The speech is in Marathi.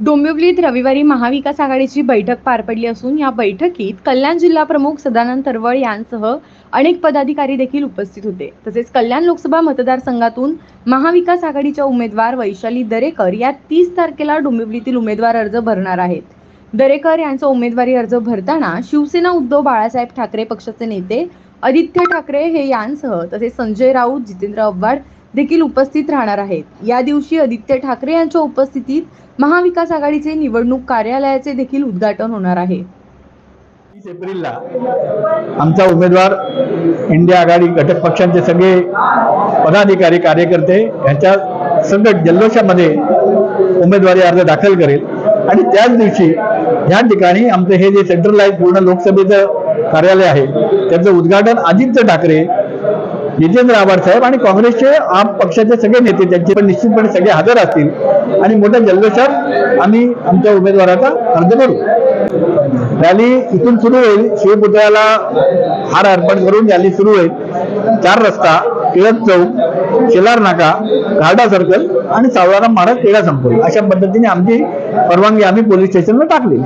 डोंबिवलीत रविवारी महाविकास आघाडीची बैठक पार पडली असून या बैठकीत कल्याण जिल्हा प्रमुख सदानंद तरवळ यांसह अनेक पदाधिकारी देखील उपस्थित होते. तसेच कल्याण लोकसभा मतदारसंघातून महाविकास आघाडीच्या उमेदवार वैशाली दरेकर या तीस तारखेला डोंबिवलीतील उमेदवार अर्ज भरणार आहेत. दरेकर यांचा उमेदवारी अर्ज भरताना शिवसेना उद्धव बाळासाहेब ठाकरे पक्षाचे नेते आदित्य ठाकरे हे यांसह तसेच संजय राऊत जितेंद्र आव्हाड देखील उपस्थित राहणार आहेत. या दिवशी आदित्य ठाकरे यांच्या उपस्थितीत महाविकास आघाडीचे निवडणूक कार्यालयाचे देखील उद्घाटन होणार आहे. वीस एप्रिलला आमचा उमेदवार इंडिया आघाडी घटक पक्षांचे सगळे पदाधिकारी कार्यकर्ते यांच्या सगळं जल्लोषामध्ये उमेदवारी अर्ज दाखल करेल. आणि त्याच दिवशी या ठिकाणी आमचं हे जे सेंट्रलाइज पूर्ण लोकसभेचं कार्यालय आहे त्याचं उद्घाटन आदित्य ठाकरे जितेंद्र आव्हाड साहेब आणि काँग्रेसचे आम पक्षाचे सगळे नेते त्यांचे पण निश्चितपणे सगळे हजर असतील. आणि मोठ्या जल्लोषात आम्ही आमच्या उमेदवाराचा अर्ज करू. रॅली इथून सुरू होईल. शिवपुतळ्याला हार अर्पण करून रॅली सुरू होईल. चार रस्ता टिळक चौक शेलार नाका गार्डा सर्कल आणि सावळाराम महाराज पेढा संपूर्ण अशा पद्धतीने आमची परवानगी आम्ही पोलीस स्टेशनला टाकली